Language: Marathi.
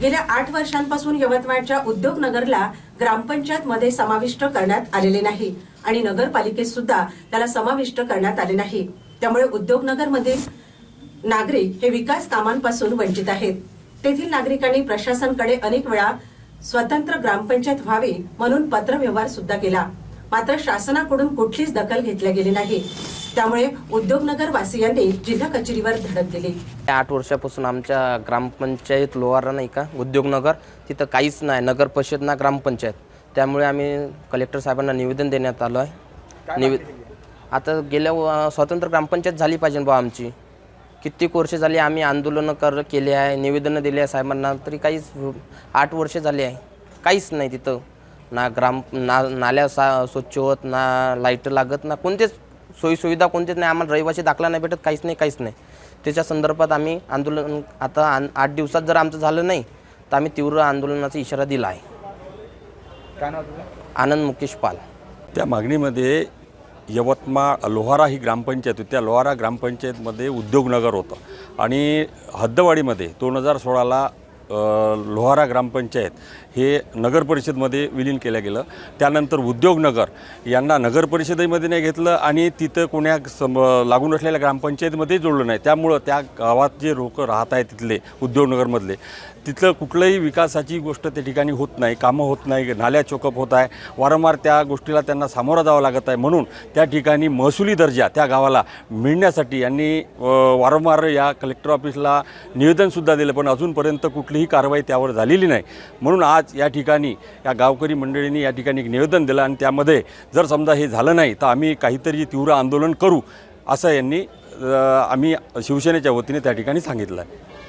गेल्या आठ वर्षांपासून यवतमाळच्या उद्योगनगरला ग्रामपंचायत मध्ये समाविष्ट करण्यात आलेले नाही आणि नगरपालिकेत सुद्धा त्याला समाविष्ट करण्यात आले नाही. त्यामुळे उद्योगनगर मधील नागरिक हे विकास कामांपासून वंचित आहेत. तेथील नागरिकांनी प्रशासनकडे अनेक वेळा स्वतंत्र ग्रामपंचायत व्हावी म्हणून पत्रव्यवहार सुद्धा केला. मात्र शासनाकडून कुठलीच दखल घेतली गेली नाही. त्यामुळे उद्योगनगर वासियांनी जिल्हा कचेरीवर धडक दिली. आठ वर्षापासून आमच्या ग्रामपंचायत लोहारा नाही का उद्योगनगर तिथं काहीच नाही नगर परिषद ना ग्रामपंचायत. त्यामुळे आम्ही कलेक्टर साहेबांना निवेदन देण्यात आलं आहे. निवे आता गेल्या व- स्वतंत्र ग्रामपंचायत झाली पाहिजे बा आमची. कित्येक वर्ष झाली आम्ही आंदोलनं कर केले आहे निवेदनं दिले आहे साहेबांना तरी काहीच आठ वर्ष झाली आहे. काहीच नाही तिथं. ना ग्राम ना नाल्या सा स्वच्छ होत ना लाइट लागत ना कोणतेच सोयीसुविधा कोणतेच नाही. आम्हाला रहिवासी दाखला नाही भेटत काहीच नाही काहीच नाही. त्याच्या संदर्भात आम्ही आंदोलन आता आन- आठ दिवसात जर आमचं झालं नाही तर आम्ही तीव्र आंदोलनाचा इशारा दिला आहे. आनंद मुकेश पाल. त्या मागणीमध्ये यवतमाळ लोहारा ही ग्रामपंचायत होती. त्या लोहारा ग्रामपंचायतमध्ये उद्योगनगर होतं. आणि हद्दवाडीमध्ये दोन हजार सोळाला लोहारा ग्रामपंचायत हे नगर परिषदमध्ये विलीन केलं गेलं. त्यानंतर उद्योगनगर यांना नगर परिषदेमध्ये नाही घेतलं आणि तिथं कोण्या सम लागून असलेल्या ग्रामपंचायतीमध्ये जोडलं नाही. त्यामुळं त्या गावात जे लोक राहत आहेत तिथले उद्योगनगरमधले तिथलं कुठलंही विकासाची गोष्ट त्या ठिकाणी होत नाही कामं होत नाही नाल्या चोकअप होत आहे. वारंवार त्या गोष्टीला त्यांना सामोरं जावं लागत आहे. म्हणून त्या ठिकाणी महसुली दर्जा त्या गावाला मिळण्यासाठी यांनी वारंवार या कलेक्टर ऑफिसला निवेदनसुद्धा दिलं. पण अजूनपर्यंत कुठली कुठलीही कारवाई त्यावर झालेली नाही. म्हणून आज या ठिकाणी या गावकरी मंडळींनी या ठिकाणी एक निवेदन दिलं आणि त्यामध्ये जर समजा हे झालं नाही तर आम्ही काहीतरी तीव्र आंदोलन करू असं यांनी आम्ही शिवसेनेच्या वतीने त्या ठिकाणी सांगितलं आहे.